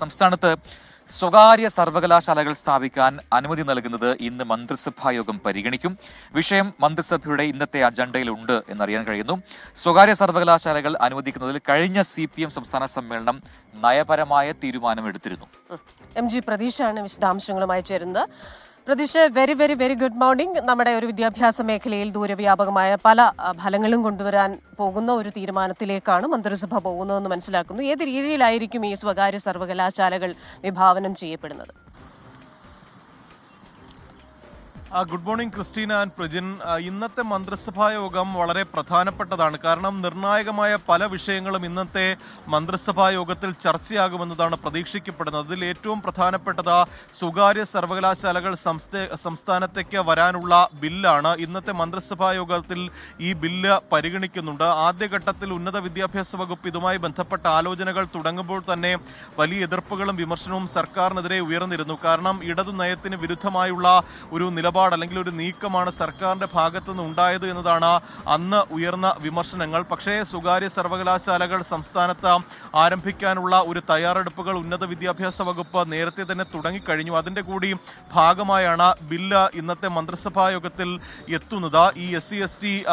സംസ്ഥാനത്ത് സ്വകാര്യ സർവകലാശാലകൾ സ്ഥാപിക്കാൻ അനുമതി നൽകുന്നത് ഇന്ന് മന്ത്രിസഭാ യോഗം പരിഗണിക്കും. വിഷയം മന്ത്രിസഭയുടെ ഇന്നത്തെ അജണ്ടയിലുണ്ട് എന്നറിയാൻ കഴിയുന്നു. സ്വകാര്യ സർവകലാശാലകൾ അനുവദിക്കുന്നതിൽ കഴിഞ്ഞ സി സംസ്ഥാന സമ്മേളനം നയപരമായ തീരുമാനമെടുത്തിരുന്നു. എം ജി പ്രതീഷാണ് വിശദാംശങ്ങളുമായി ചേരുന്നത്. Pratheesh very very very good morning നമ്മുടെ ഒരു വിദ്യാഭ്യാസ മേഖലയിൽ ദൂരവ്യാപകമായ പല ഫലങ്ങളും കൊണ്ടുവരാൻ പോകുന്ന ഒരു തീരുമാനത്തിലേക്കാണ് മന്ത്രിസഭ പോകുന്നതെന്ന് മനസ്സിലാക്കുന്നു. ഏത് രീതിയിലായിരിക്കും ഈ സ്വകാര്യ സർവകലാശാലകൾ വിഭാവനം ചെയ്യപ്പെടുന്നത്? Good morning Christina and Prajin. ഇന്നത്തെ മന്ത്രിസഭാ യോഗം വളരെ പ്രധാനപ്പെട്ടതാണ്. കാരണം നിർണായകമായ പല വിഷയങ്ങളും ഇന്നത്തെ മന്ത്രിസഭാ യോഗത്തിൽ ചർച്ചയാകുമെന്നതാണ് പ്രതീക്ഷിക്കപ്പെടുന്നത്. അതിൽ ഏറ്റവും പ്രധാനപ്പെട്ടത് സ്വകാര്യ സർവകലാശാലകൾ സംസ്ഥ സംസ്ഥാനത്തേക്ക് വരാനുള്ള ബില്ലാണ്. ഇന്നത്തെ മന്ത്രിസഭാ യോഗത്തിൽ ഈ ബില്ല് പരിഗണിക്കുന്നുണ്ട്. ആദ്യഘട്ടത്തിൽ ഉന്നത വിദ്യാഭ്യാസ വകുപ്പ് ഇതുമായി ബന്ധപ്പെട്ട ആലോചനകൾ തുടങ്ങുമ്പോൾ തന്നെ വലിയ എതിർപ്പുകളും വിമർശനവും സർക്കാരിനെതിരെ ഉയർന്നിരുന്നു. കാരണം ഇടതു നയത്തിന് വിരുദ്ധമായുള്ള ഒരു നിലപാട് അല്ലെങ്കിൽ ഒരു നീക്കമാണ് സർക്കാരിന്റെ ഭാഗത്തു നിന്ന് ഉണ്ടായത് എന്നതാണ് അന്ന് ഉയർന്ന വിമർശനങ്ങൾ. പക്ഷേ സ്വകാര്യ സർവകലാശാലകൾ സംസ്ഥാനത്ത് ആരംഭിക്കാനുള്ള ഒരു തയ്യാറെടുപ്പുകൾ ഉന്നത വിദ്യാഭ്യാസ വകുപ്പ് നേരത്തെ തന്നെ തുടങ്ങിക്കഴിഞ്ഞു. അതിന്റെ കൂടി ഭാഗമായാണ് ബില്ല് ഇന്നത്തെ മന്ത്രിസഭാ യോഗത്തിൽ എത്തുന്നത്. ഈ എസ് സി എസ് ടി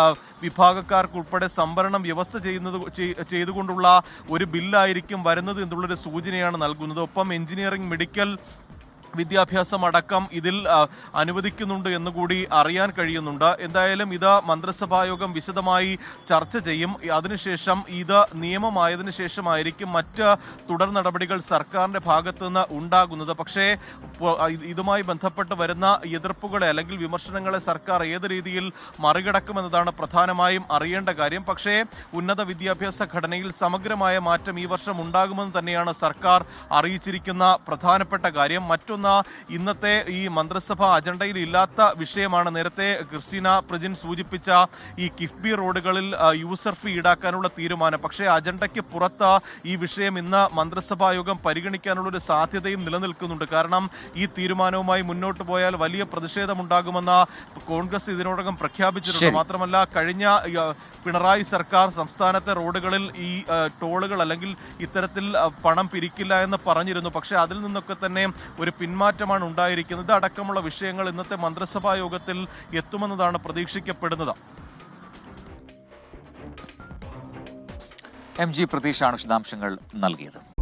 വിഭാഗക്കാർക്കുൾപ്പെടെ സംവരണം വ്യവസ്ഥ ചെയ്യുന്നത് ചെയ്- ചെയ്തുകൊണ്ടുള്ള ഒരു ബില്ലായിരിക്കും വരുന്നത് എന്നുള്ളൊരു സൂചനയാണ് നൽകുന്നത്. ഒപ്പം എഞ്ചിനീയറിംഗ് മെഡിക്കൽ വിദ്യാഭ്യാസം അടക്കം ഇതിൽ അനുവദിക്കുന്നുണ്ട് എന്നുകൂടി അറിയാൻ കഴിയുന്നുണ്ട്. എന്തായാലും ഇത് മന്ത്രിസഭായോഗം വിശദമായി ചർച്ച ചെയ്യും. അതിനുശേഷം ഇത് നിയമമായതിനു ശേഷമായിരിക്കും മറ്റ് തുടർ നടപടികൾ സർക്കാരിന്റെ ഭാഗത്തു നിന്ന് ഉണ്ടാകുന്നത്. പക്ഷേ ഇതുമായി ബന്ധപ്പെട്ട് വരുന്ന എതിർപ്പുകളെ അല്ലെങ്കിൽ വിമർശനങ്ങളെ സർക്കാർ ഏത് രീതിയിൽ മറികടക്കുമെന്നതാണ് പ്രധാനമായും അറിയേണ്ട കാര്യം. പക്ഷേ ഉന്നത വിദ്യാഭ്യാസ ഘടനയിൽ സമഗ്രമായ മാറ്റം ഈ വർഷം ഉണ്ടാകുമെന്ന് തന്നെയാണ് സർക്കാർ അറിയിച്ചിരിക്കുന്ന പ്രധാനപ്പെട്ട കാര്യം. മറ്റൊന്ന് ഇന്നത്തെ ഈ മന്ത്രിസഭ അജണ്ടയിൽ ഇല്ലാത്ത വിഷയമാണ്. നേരത്തെ ക്രിസ്റ്റീന പ്രജിൻ സൂചിപ്പിച്ച ഈ കിഫ്ബി റോഡുകളിൽ യൂസർ ഫീ ഈടാക്കാനുള്ള തീരുമാനം. പക്ഷേ അജണ്ടയ്ക്ക് പുറത്ത് ഈ വിഷയം ഇന്ന് മന്ത്രിസഭാ യോഗം പരിഗണിക്കാനുള്ള ഒരു സാധ്യതയും നിലനിൽക്കുന്നുണ്ട്. കാരണം ഈ തീരുമാനവുമായി മുന്നോട്ട് പോയാൽ വലിയ പ്രതിഷേധമുണ്ടാകുമെന്ന് കോൺഗ്രസ് ഇതിനോടകം പ്രഖ്യാപിച്ചിട്ടുണ്ട്. മാത്രമല്ല കഴിഞ്ഞ പിണറായി സർക്കാർ സംസ്ഥാനത്തെ റോഡുകളിൽ ഈ ടോളുകൾ അല്ലെങ്കിൽ ഇത്തരത്തിൽ പണം പിരിക്കില്ല എന്ന് പറഞ്ഞിരുന്നു. പക്ഷേ അതിൽ നിന്നൊക്കെ തന്നെ ഒരു പിന്മാറ്റമാണ് ഉണ്ടായിരിക്കുന്നത്. അടക്കമുള്ള വിഷയങ്ങൾ ഇന്നത്തെ മന്ത്രിസഭാ യോഗത്തിൽ എത്തുമെന്നതാണ് പ്രതീക്ഷിക്കപ്പെടുന്നത്. എം ജി പ്രതീഷാണ് വിശദാംശങ്ങൾ നൽകിയത്.